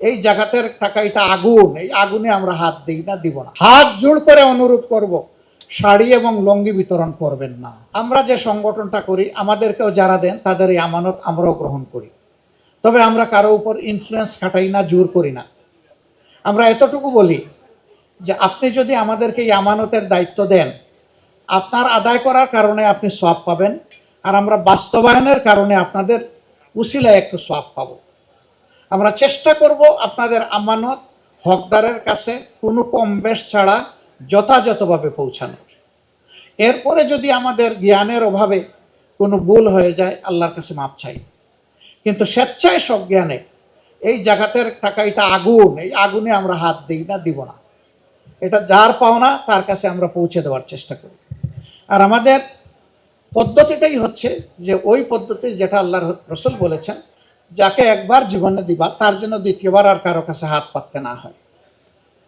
এই জাগাতের টাকা এটা আগুন, এই আগুনে আমরা হাত দিই না, দিব না। হাত জোড় করে অনুরোধ করব, শাড়ি এবং লঙ্গি বিতরণ করবেন না। আমরা যে সংগঠনটা করি, আমাদেরকেও যারা দেন, তাদের এই আমানত আমরাও গ্রহণ করি। তবে আমরা কারও উপর ইনফ্লুয়েন্স খাটাই না, জোর করি না। আমরা এতটুকু বলি যে আপনি যদি আমাদেরকে এই আমানতের দায়িত্ব দেন, আপনার আদায় করার কারণে আপনি সব পাবেন, আর আমরা বাস্তবায়নের কারণে আপনাদের উশিলায় একটু সব পাবো। আমরা চেষ্টা করব আপনাদের আমানত হকদারের কাছে কোনো কম বেশ ছাড়া যথাযথভাবে পৌঁছানোর। এরপরে যদি আমাদের জ্ঞানের অভাবে কোনো ভুল হয়ে যায়, আল্লাহর কাছে মাপ চাই। কিন্তু স্বেচ্ছায় সজ্ঞানে এই জাগাতের টাকা এটা আগুন, এই আগুনে আমরা হাত দিই না, দিব না। এটা যার পাওনা, তার কাছে আমরা পৌঁছে দেওয়ার চেষ্টা করি। আর আমাদের পদ্ধতিটাই হচ্ছে যে ওই পদ্ধতি যেটা আল্লাহর রসুল বলেছেন যাকে একবার জীবনে দিবা, তার জন্য দ্বিতীয়বার আর কারও কাছে হাত পাততে না হয়।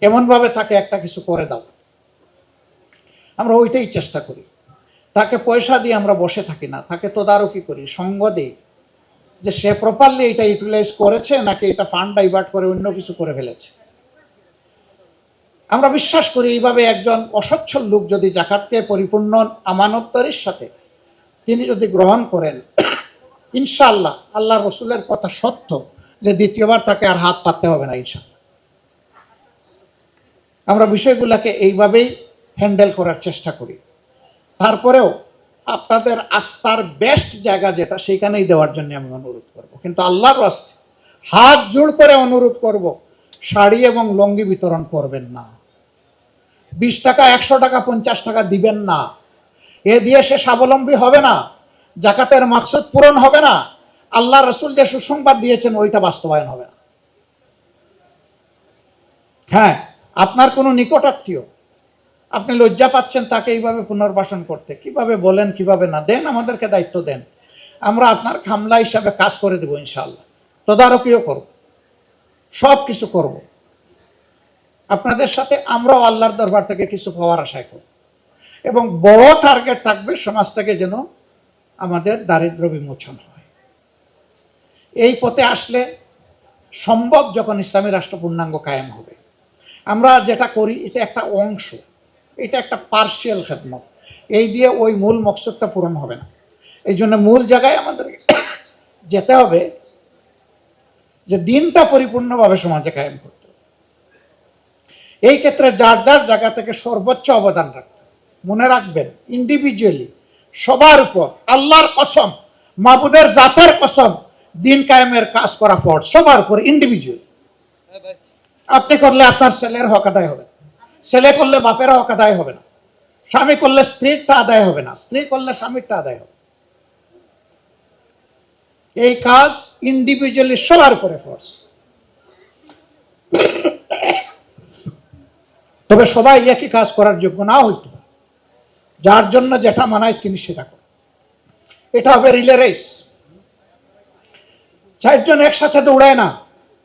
এমনভাবে তাকে একটা কিছু করে দাও। আমরা ওইটাই চেষ্টা করি। তাকে পয়সা দিয়ে আমরা বসে থাকি না, তাকে তদারকি করি, সঙ্গ দিই। যে সে প্রপারলি এটা ইউটিলাইজ করেছে নাকি এটা ফান্ড ডাইভার্ট করে অন্য কিছু করে ফেলেছে। আমরা বিশ্বাস করি এইভাবে একজন অসচ্ছল লোক যদি জাকাতকে পরিপূর্ণ আমানতদারির সাথে তিনি যদি গ্রহণ করেন ইনশাআল্লাহ আল্লাহ রসুলের কথা সত্য যে দ্বিতীয়বার তাকে আর হাত পাততে হবে না ইনশাআল্লাহ। আমরা বিষয়গুলোকে এইভাবেই হ্যান্ডেল করার চেষ্টা করি। তারপরেও আপনাদের আস্থার বেস্ট জায়গা যেটা, সেইখানেই দেওয়ার জন্য আমি অনুরোধ করব। কিন্তু আল্লাহর রাস্তে হাত জোড় করে অনুরোধ করব, শাড়ি এবং লঙ্গি বিতরণ করবেন না। বিশ টাকা, একশো টাকা, পঞ্চাশ টাকা দিবেন না। এ দিয়ে সে স্বাবলম্বী হবে না। জাকাতের মাকসুদ পূরণ হবে না। আল্লাহ রসুল যে সুসংবাদ দিয়েছেন, ওইটা বাস্তবায়ন হবে না। হ্যাঁ আপনার কোনো নিকটাত্মীয়, আপনি লজ্জা পাচ্ছেন তাকে এইভাবে পুনর্বাসন করতে। কীভাবে বলেন, কীভাবে না? দেন, আমাদেরকে দায়িত্ব দেন। আমরা আপনার খামলা হিসাবে কাজ করে দেবো ইনশাল্লাহ তদারকিও করব। সব কিছু করব। আপনাদের সাথে আমরাও আল্লাহর দরবার থেকে কিছু পাওয়ার আশায় করব। এবং বড় টার্গেট থাকবে সমাজ থেকে যেন আমাদের দারিদ্র বিমোচন হয়। এই পথে আসলে সম্ভব যখন ইসলামী রাষ্ট্র পূর্ণাঙ্গ কায়েম হবে। আমরা যেটা করি, এটা একটা অংশ, এটা একটা পার্শিয়াল খেদমত। এই দিয়ে ওই মূল মকসদটা পূরণ হবে না। এই জন্য মূল জায়গায় আমাদের যেতে হবে যে দিনটা পরিপূর্ণভাবে সমাজে কায়েম করতে এই ক্ষেত্রে যার যার জায়গা থেকে সর্বোচ্চ অবদান রাখতে মনে রাখবেন ইন্ডিভিজুয়ালি সবার উপর। আল্লাহর কসম, মাবুদের জাতের কসম, দিন কায়েমের কাজ করা ফর সবার উপর ইন্ডিভিজুয়াল আপনি করলে আপনার ছেলের হক আদায় হবে। ছেলে করলে বাপের হক আদায় হবে না। স্বামী করলে স্ত্রীরটা আদায় হবে না। স্ত্রী করলে স্বামীরটা আদায় হবে। এই কাজ ইন্ডিভিজুয়ালি সবার উপরে ফোর্স তবে সবাই একই কাজ করার যোগ্য না হইতে যার জন্য যেটা মানায় তিনি সেটা করেন। এটা হবে রিলে রেস। চারজন একসাথে দৌড়ায় না।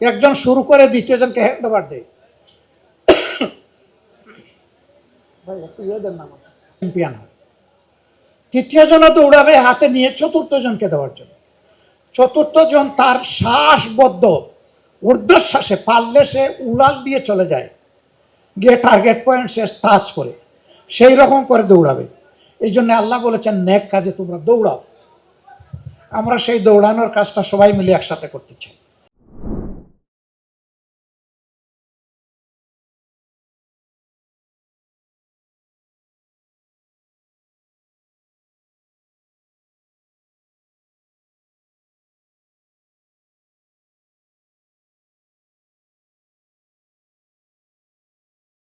একজন শুরু করে দ্বিতীয় জনকে হ্যান্ড ওভার দেয় ইয়ে তৃতীয় জন দৌড়াবে, হাতে নিয়ে চতুর্থ জনকে দেওয়ার জন্য। চতুর্থ জন তার শ্বাসবদ্ধ। ঊর্ধ্বশ্বাসে পারলে সে উড়াল দিয়ে চলে যায়। গিয়ে টার্গেট পয়েন্ট সে টাচ করে। সেই রকম করে দৌড়াবে। এই জন্য আল্লাহ বলেছেন ন্যাক কাজে তোমরা দৌড়াও। আমরা সেই দৌড়ানোর কাজটা সবাই মিলে একসাথে করতে চাই।